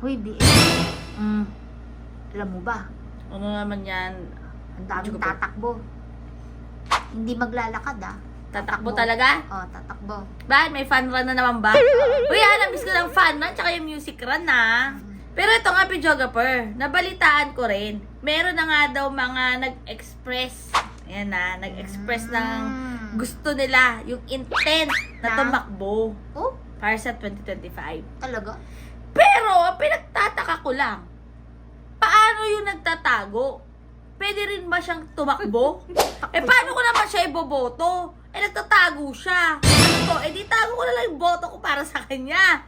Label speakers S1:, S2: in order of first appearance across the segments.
S1: Hoy, BS.
S2: Mm.
S1: Alam mo ba?
S2: Ano naman yan?
S1: Ang daming tatakbo. Hindi maglalakad ah.
S2: Tatakbo talaga?
S1: Oh, tatakbo.
S2: Bakit? May fun run na naman ba? Uy, alam, miss ko ng fun run, tsaka yung music run na. Pero ito nga, videographer, nabalitaan ko rin, meron na nga daw mga nag-express, ayan na, nag-express ng
S1: Mm.
S2: gusto nila, yung intent na
S1: Na?
S2: tumakbo
S1: Oh,
S2: para sa 2025.
S1: talaga?
S2: Pero, pinagtataka ko lang, paano yung nagtatago? Pwede rin ba siyang tumakbo? eh, paano ko naman siya iboboto? Eh, nagtatago siya. Ano to? Eh, di tago ko na lang yung boto ko para sa kanya.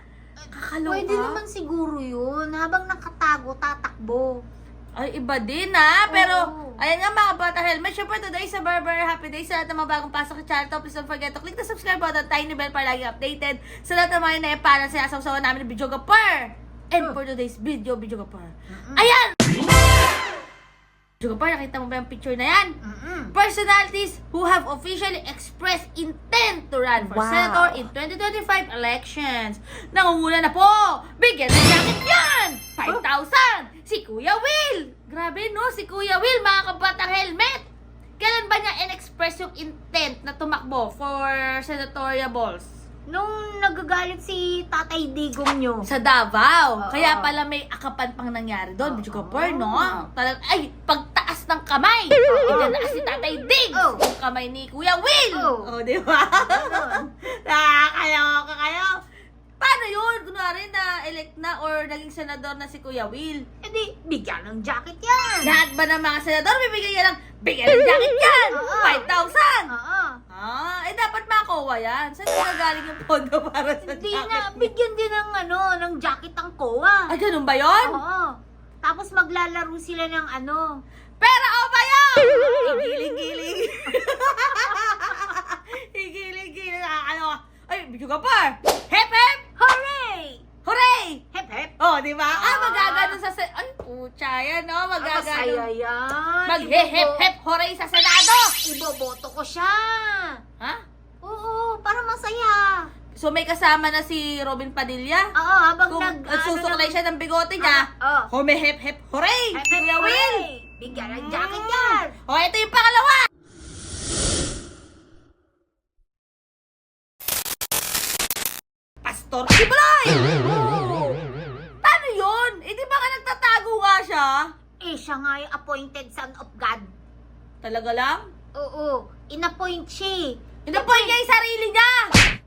S2: Kakaloka.
S1: Pwede naman siguro yun. Habang nakatago, tatakbo.
S2: Ay, iba din ha. Pero,
S1: Oo.
S2: ayan nga mga bata helmet. Syempre, today sa Barber Happy Day. Sa lahat ng mga bagong pasok sa channel to, please don't forget to click the subscribe button, tiny bell para lagi updated. Sa lahat ng mga inaiparan, sinasawsawan namin ng Video Gapar. And for today's video, Video Gapar. Ayan! Video Gapar, nakita mo ba yung picture na yan?
S1: Mm-mm.
S2: Personalities who have officially expressed intent to run for
S1: Wow.
S2: senator in 2025 elections. Nangunguna na po! Bigyan ng jacket yan! 5,000! Si Kuya Will! Grabe no, si Kuya Will, mga kabatang helmet! Kailan ba niya in-express yung intent na tumakbo for senatorial balls?
S1: Nung nagagalit si Tatay Digong nyo.
S2: Sa Davao.
S1: Oo.
S2: Kaya pala may akapan pang nangyari doon.
S1: Oo.
S2: Medyo kapar, no? Talag, ay, pagtaas ng kamay. Na si Tatay Dig.
S1: Oo.
S2: Yung kamay ni Kuya Will.
S1: Oo.
S2: Oh, di ba? Nakakaloka kayo. Paano yun? Kunwari na elect na or naging senador na si Kuya Will.
S1: E di, bigyan ng jacket yan.
S2: Lahat ba ng mga senador bibigyan niya lang, bigyan ng jacket yan!
S1: Oo.
S2: 5,000!
S1: Oo.
S2: Ah, eh dapat makuha yan. Saan nagagaling yung pondo para sa
S1: Hindi
S2: jacket?
S1: na, bigyan din ng ano, ng jacket ang kowa.
S2: Ay, ganun ba yun?
S1: Oo. Tapos maglalaro sila ng ano.
S2: Pera o ba yun? Higiling-giling. Higiling-giling. Nakakaloka. Ay, video ka pa. Hep, hep.
S1: Hooray!
S2: Hooray!
S1: Hep hep!
S2: Oh, di ba? Ah,
S1: Ah.
S2: magagano sa... Sen- Ay, pucha yan, no?
S1: Masaya
S2: Magagano.
S1: yan.
S2: Mag-hep-hep hooray sa Senado.
S1: Iboboto ko siya.
S2: Ha?
S1: Oo, para masaya.
S2: So, may kasama na si Robin Padilla?
S1: Oo, habang
S2: Kung
S1: nag...
S2: nagsusuklay
S1: ano
S2: siya ng bigote niya,
S1: Ah, oh.
S2: humihep-hep hooray!
S1: Hep, hep, hooray! Bigyan ng jacket yan.
S2: O, ito yung pangalawa! Pastor Kiblay! Paano yun? Eh, di ba nga nagtatago nga siya?
S1: Eh, siya nga yung appointed son of God.
S2: Talaga lang?
S1: Oo, inappoint siya. eh.
S2: Inapoint niya yung sarili niya!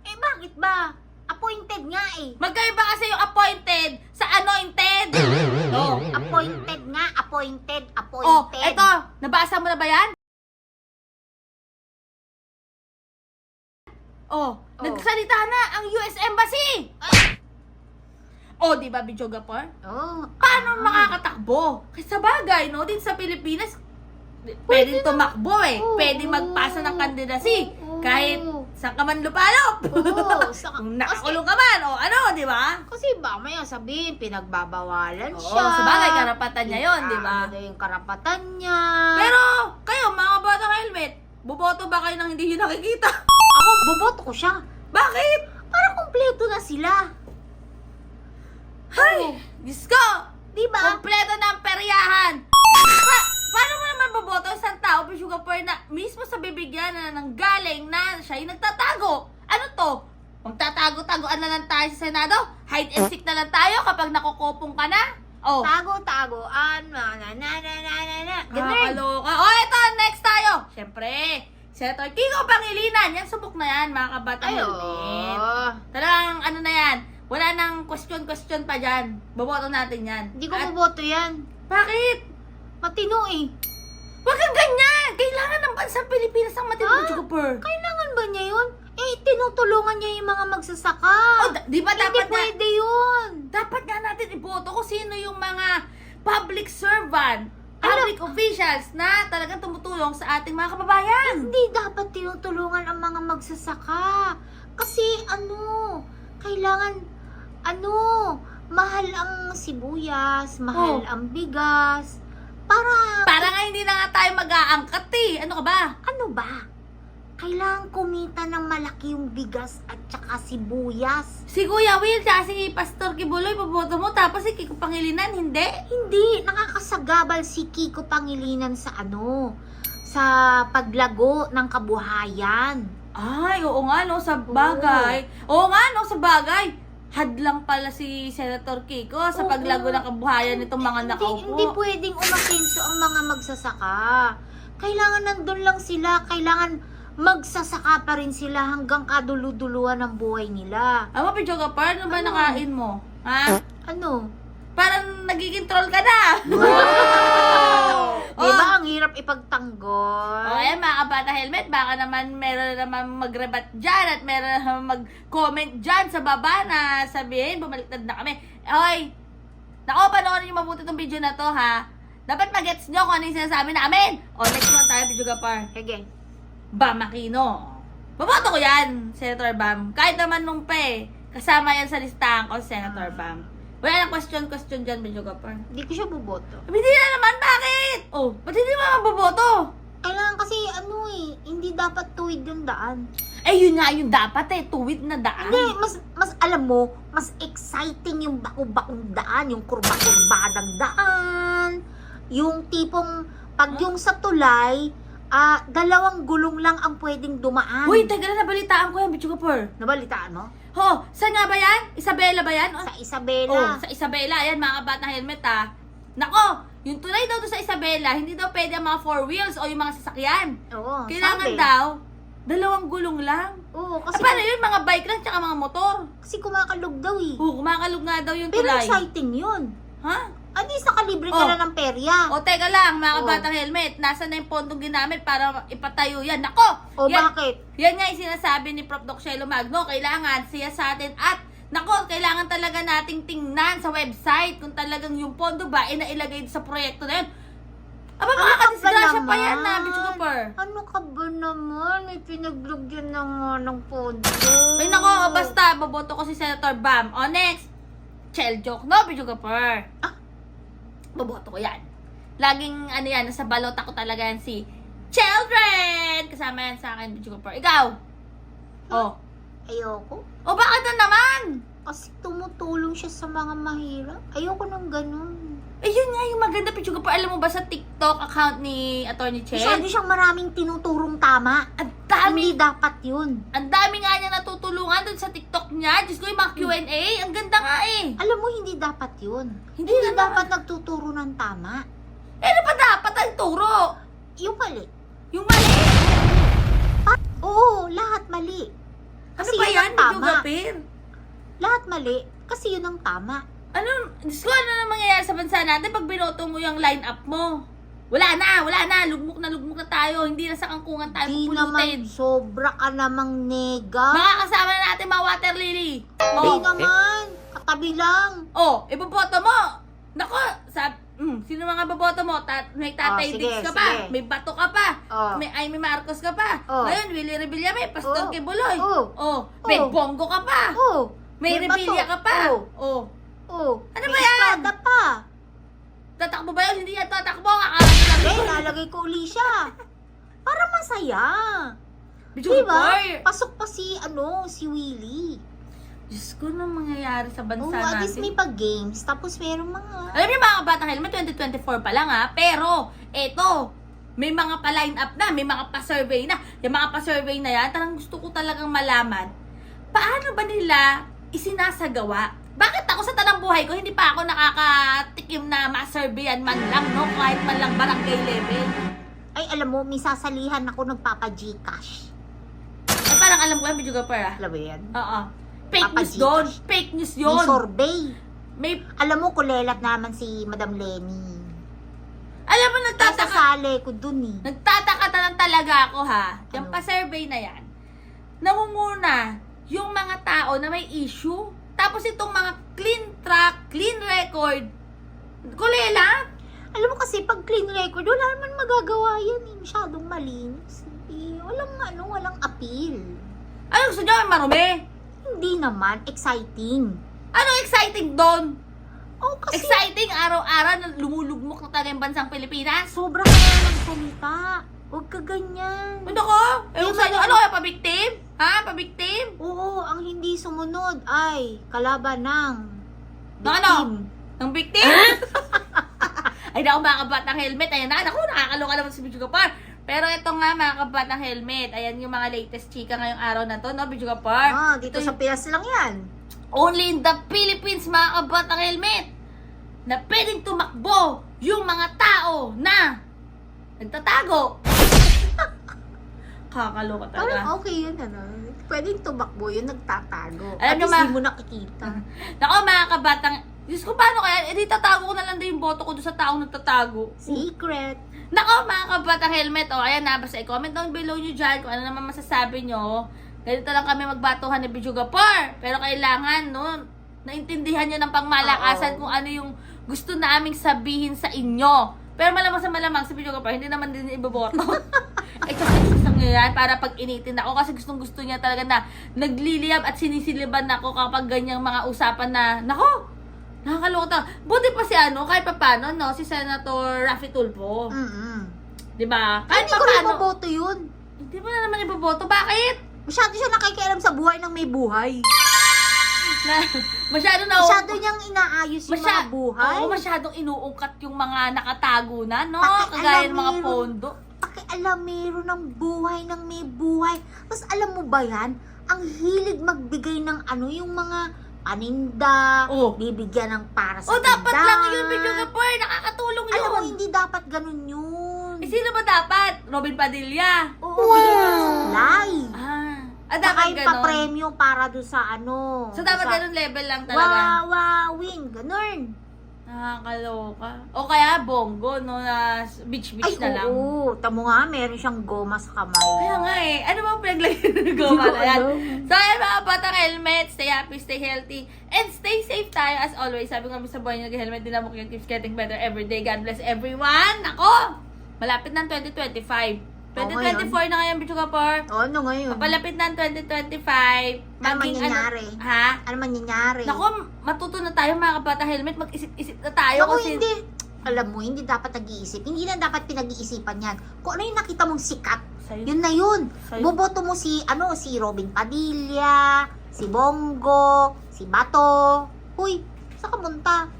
S1: Eh, bakit ba? Appointed nga eh.
S2: Magkaiba kasi yung appointed sa anointed! Oh,
S1: Appointed nga, appointed,
S2: oh
S1: appointed.
S2: eto, nabasa mo na ba yan? Oh, nagsalita na ang US Embassy! Oh, di ba, Bichogapor?
S1: Oh,
S2: Paano makakatakbo? Kasi sa bagay, no? Din sa Pilipinas, pwedeng tumakbo eh.
S1: Oo.
S2: Pwedeng magpasa ng kandidacy.
S1: Oo.
S2: Kahit sa kaman lupalop.
S1: Oo, sa-
S2: Kung nakakulong ka man, o ano, di ba?
S1: Kasi ba, may sabihin, pinagbabawalan
S2: Oo,
S1: siya.
S2: sa bagay, karapatan niya yun, di ba?
S1: Ano yung karapatan niya.
S2: Pero, kayo, mga batang helmet, buboto ba kayo nang hindi nyo nakikita?
S1: boboto ko siya.
S2: Bakit?
S1: Para kumpleto na sila.
S2: Hay! Diyos ko!
S1: Di ba?
S2: Kompleto na ang peryahan! Pa paano mo naman boboto ang isang tao, Sugar Pearl, na mismo sa bibigyan na nang galing na siya yung nagtatago? Ano to? Magtatago-tagoan na lang tayo sa Senado? Hide and seek na lang tayo kapag nakukopong ka na? Oh,
S1: Tago-tagoan, na na na na na na na. Ganun.
S2: Kakaloka. Oh, eto, next tayo. Siyempre, Senator Kiko Pangilinan. Yan, subok na yan, mga kabatang
S1: Ay,
S2: helmet.
S1: oo.
S2: Talagang, ano na yan, wala nang question-question pa dyan. Boboto natin yan.
S1: Hindi ko
S2: At-
S1: boboto yan.
S2: Bakit?
S1: Matino eh.
S2: Huwag kang ganyan! Kailangan ng bansang Pilipinas ang
S1: Ah?
S2: matinong Chukuper.
S1: Kailangan ba niya yun? Eh, tinutulungan niya yung mga magsasaka.
S2: Oh, da- di ba
S1: Hindi
S2: dapat na,
S1: pwede yun.
S2: dapat nga natin iboto kung sino yung mga public servant? Public officials na talagang tumutulong sa ating mga kababayan.
S1: Hindi dapat tinutulungan ang mga magsasaka. Kasi ano, kailangan, ano, mahal ang sibuyas, mahal
S2: Oh.
S1: ang bigas. Para,
S2: Para nga hindi na nga tayo mag-aangkat eh. Ano ka ba?
S1: ano ba? Kailangan kumita ng malaki yung bigas at saka sibuyas.
S2: Si Kuya Will, tsaka si Pastor Kibuloy, paboto mo, tapos si Kiko Pangilinan, hindi.
S1: Hindi, nakakasagabal si Kiko Pangilinan sa ano, sa paglago ng kabuhayan.
S2: Ay, oo nga, no, sa bagay. Oo nga, no, sa bagay. Hadlang pala si Senator Kiko sa
S1: Oo.
S2: paglago ng kabuhayan nitong mga
S1: Hindi,
S2: nakaupo.
S1: hindi pwedeng umasenso ang mga magsasaka. Kailangan nandun lang sila, kailangan magsasaka pa rin sila hanggang kaduluduluhan ng buhay nila.
S2: Ama, Pichoga, paano ba
S1: Ano?
S2: nakain mo? Ha?
S1: Ano?
S2: Parang nagiging troll ka na.
S1: Di ba ang hirap ipagtanggol?
S2: O, ayan mga kabata helmet, baka naman meron naman magrebat dyan at meron naman mag-comment dyan sa baba na sabihin, bumaliktad na kami. Oy, nako, panoorin niyo mabuti itong video na to ha. Dapat magets nyo kung ano yung sinasabi namin. O, next one tayo, Pichuga Par.
S1: Sige.
S2: Bam Aquino. Baboto ko yan, Senator Bam. Kahit naman nung pa eh, kasama yan sa listahan ko, Senator Bam. Wala nang question-question dyan, Pichuga Par.
S1: Hindi ko siya boboto.
S2: Hindi na naman, bakit? Oh, ba't hindi mo maboboto?
S1: Kailangan kasi ano eh, hindi dapat tuwid yung daan.
S2: Eh, yun nga yung dapat eh, tuwid na daan.
S1: Hindi, mas, mas alam mo, mas exciting yung baku-bakong daan, yung kurba-kurbadang daan, yung tipong, pag yung sa tulay, ah, dalawang gulong lang ang pwedeng dumaan.
S2: Uy, teka na, nabalitaan ko yan, Bichuga Par.
S1: Nabalitaan mo?
S2: Ho, saan nga ba yan? Isabela ba yan?
S1: Sa
S2: Oh,
S1: Isabela.
S2: sa Isabela. Ayan, mga kabata helmet ha. Nako, yung tulay daw sa Isabela, hindi daw pwede ang mga four wheels o yung mga sasakyan.
S1: Oo,
S2: Kailangan
S1: sabi.
S2: daw, dalawang gulong lang.
S1: Oo,
S2: Kasi
S1: kasi,
S2: paano yun, mga bike lang tsaka mga motor.
S1: kasi kumakalog daw eh.
S2: Oo, kumakalog nga daw yung
S1: Pero
S2: tulay.
S1: exciting yun.
S2: Ha?
S1: Adi, nakalibre ka
S2: Oh.
S1: na ng perya.
S2: O teka lang, mga
S1: Oh.
S2: kabatang helmet, nasa na yung pondong ginamit para ipatayo yan. Nako!
S1: O
S2: yan,
S1: bakit?
S2: yan nga yung sinasabi ni Prof. Doc Shelo Magno, kailangan siya sa atin at Nako, kailangan talaga nating tingnan sa website kung talagang yung pondo ba ay nailagay sa proyekto na yun. Aba,
S1: Ano ka ba
S2: makakadisgrasya pa yan
S1: naman?
S2: na, Bitch Cooper.
S1: Ano ka ba naman? May pinaglagyan ng, uh, ng pondo.
S2: Ay nako, basta, boboto ko si Senator Bam. O next, Chel joke, no, Bitch Cooper. Ah, boboto ko yan. Laging, ano yan, nasa balot ako talaga yan si Children! Kasama yan sa akin, Bitch Cooper. Ikaw? Oh.
S1: Ayoko.
S2: O bakit na naman?
S1: Kasi tumutulong siya sa mga mahirap. Ayoko nang ganun.
S2: Eh, yun nga yung maganda, Bitch Cooper. Alam mo ba sa TikTok account ni Attorney
S1: Masyado
S2: Chel?
S1: siyang maraming tinuturong tama.
S2: Ang dami
S1: Hindi dapat yun.
S2: Ang dami nga niya natutulungan dun sa TikTok niya. Diyos ko, yung mga Q&A. Ang ganda nga eh.
S1: Alam mo, hindi dapat yun.
S2: Hindi
S1: Hindi,
S2: na
S1: dapat nagtuturo ng tama.
S2: Eh, ano pa dapat ang turo?
S1: Yung mali.
S2: Yung mali.
S1: Oo, lahat mali.
S2: Ano
S1: Kasi
S2: ba
S1: yun
S2: yan?
S1: tama. Lahat mali. Kasi yun ang tama.
S2: Ano, Diyos ko, ano na mangyayari sa bansa natin pag binoto mo yung line-up mo? Wala na, wala na. Lugmok na lugmok na tayo. Hindi na sa kangkungan tayo
S1: Di
S2: pupulutin.
S1: naman sobra ka namang nega.
S2: Makakasama na natin mga water lily.
S1: Di
S2: Oh,
S1: naman. Katabi lang.
S2: oh, iboboto mo. Nako, sa, mm, sino mga boboto mo? Ta- may tatay
S1: Oh, sige,
S2: Diggs ka pa.
S1: sige.
S2: May bato ka pa.
S1: Oh.
S2: May Amy Marcos ka pa.
S1: Oh.
S2: Ngayon, Willie Revilla, may Pastor
S1: Oh.
S2: Kibuloy.
S1: Oh.
S2: Oh. May
S1: Oh.
S2: Bongo ka pa.
S1: Oo.
S2: May
S1: bato.
S2: ka pa.
S1: Oh.
S2: Oh.
S1: Oo.
S2: Ano
S1: May
S2: ba yan?
S1: espada pa.
S2: Tatakbo ba yun? Hindi yan tatakbo. Kakarating lang
S1: Eh,
S2: yun.
S1: lalagay ko uli siya. Para masaya.
S2: Medyo
S1: Diba?
S2: boy.
S1: Pasok pa si, ano, si Willie.
S2: Diyos ko, anong mangyayari sa bansa
S1: Oo, at least
S2: natin?
S1: may pag-games. Tapos meron mga...
S2: Alam niyo mga kabatang helmet, 2024 pa lang ha. Pero, eto, may mga pa-line up na, may mga pa-survey na. Yung mga pa-survey na yan, talagang gusto ko talagang malaman, paano ba nila isinasagawa? Bakit ako sa tanang buhay ko, hindi pa ako nakakatikim na ma-surveyan man lang, no? Kahit man lang barangay level.
S1: Ay, alam mo, may sasalihan ako nagpapa-Gcash.
S2: Ay, parang alam ko yan, Medyo Gapar ah.
S1: Alam mo yan?
S2: Oo. Fake
S1: Papa
S2: news doon.
S1: Gcash.
S2: Fake news
S1: May
S2: yun.
S1: sorbet.
S2: May,
S1: Alam mo, kulelat naman si Madam Lenny.
S2: alam mo, nagtataka.
S1: Sasali ko dun eh.
S2: Nagtataka ta lang talaga ako ha. Yung
S1: Ano?
S2: pa-survey na yan. Nangunguna yung mga tao na may issue. Tapos itong mga clean track, clean record, kulela.
S1: Alam mo kasi, pag clean record, wala naman magagawa yan eh. Masyadong malinis. Eh, walang ano, walang appeal.
S2: Ano gusto nyo? Marumi?
S1: Hindi naman, exciting.
S2: Ano exciting doon?
S1: Oh, kasi
S2: Exciting araw-araw na lumulugmok na talaga yung bansang Pilipinas?
S1: sobra ka na ng salita. Huwag ka ganyan.
S2: Ano ko? Ewan
S1: Yung
S2: sa inyo,
S1: mga-
S2: ano kaya, pabiktim? Ha? Pabiktim?
S1: Oo, sumunod ay kalaban ng
S2: Ng ano?
S1: victim.
S2: Ng biktim? Ay, naku mga kabatang helmet. Ayan na, naku, nakakaloka naman si Bijuga Par. Pero ito nga mga kabatang helmet. Ayan yung mga latest chika ngayong araw na to, no, Bijuga Par?
S1: Ah, dito
S2: Ito
S1: sa Pinas lang yan.
S2: Only in the Philippines, mga kabatang helmet, na pwedeng tumakbo yung mga tao na nagtatago. Kakaloka talaga.
S1: Parang okay yun, ano. Pwedeng tumakbo yun, nagtatago.
S2: Alam
S1: At least di mo nakikita.
S2: Nako mga kabatang, Diyos ko paano kaya, edi tatago ko na lang din yung boto ko doon sa taong nagtatago.
S1: Secret.
S2: Nako mga kabatang helmet, o ayan na, basta i-comment down below nyo dyan kung ano naman masasabi nyo. Ganito lang kami magbatuhan ni Bijuga Par. Pero kailangan, no, naintindihan nyo ng pangmalakasan
S1: Oo.
S2: kung ano yung gusto naming sabihin sa inyo. Pero malamang sa malamang si Bijuga Par, hindi naman din iboboto. eh kasi niya yan para pag initin ako kasi gustong gusto niya talaga na nagliliyab at sinisiliban ako kapag ganyang mga usapan na, nako, nakakaloka. Buti pa si ano, kahit pa paano, no, si Senator Raffy Tulfo.
S1: Mm-mm.
S2: Di ba? Kahit
S1: Hindi
S2: pa
S1: ko rin
S2: paano.
S1: maboto yun.
S2: Hindi mo na naman iboboto. Bakit?
S1: Masyado siya nakikialam sa buhay ng may buhay.
S2: Na, masyado na
S1: Masyado niyang inaayos yung
S2: Masya-
S1: mga buhay.
S2: Oo, masyadong inuungkat yung mga nakatago na, no?
S1: Pakialam
S2: Kagaya ng mga pondo.
S1: Pakialamero ng buhay ng may buhay. Tapos alam mo ba yan? Ang hilig magbigay ng ano, yung mga paninda,
S2: Oo.
S1: bibigyan ng para sa
S2: Oh, dapat lang yun, Video Gapur. Nakakatulong yun.
S1: Alam mo, hindi dapat ganun yun.
S2: Eh, sino ba dapat? Robin Padilla.
S1: Oo, bigyan ng supply.
S2: Ah. Ah,
S1: Saka
S2: dapat
S1: yung
S2: ganun.
S1: pa-premyo para doon sa ano.
S2: So, dapat
S1: sa
S2: ganun level lang talaga.
S1: Wawawin, ganun.
S2: Nakakaloka. O kaya bongo, no? Na
S1: Ay,
S2: beach-beach na lang.
S1: oo. Tamo nga, meron siyang goma sa kamay.
S2: Kaya nga eh. Ano bang pinaglagyan ng goma na yan? So, ayan mga batang helmet. Stay happy, stay healthy, and stay safe tayo as always. Sabi nga sa buhay nyo, helmet din mo keeps getting better every day. God bless everyone. Ako! Malapit na ang 2025.
S1: Oo,
S2: 2024 na ngayon, Bicho Kapor.
S1: O, ano ngayon?
S2: Papalapit na ang 2025.
S1: Ano
S2: Maging
S1: mangyayari?
S2: ha?
S1: Ano man nangyari?
S2: Naku, matuto na tayo mga kabata helmet. Mag-isip-isip na tayo
S1: Naku,
S2: kasi...
S1: hindi. Alam mo, hindi dapat nag-iisip. Hindi na dapat pinag-iisipan yan. Kung ano yung nakita mong sikat,
S2: Sa'yo.
S1: yun na yun.
S2: Sa'yo.
S1: Boboto mo si, ano, si Robin Padilla, si Bongo, si Bato. Huy, sa kamunta.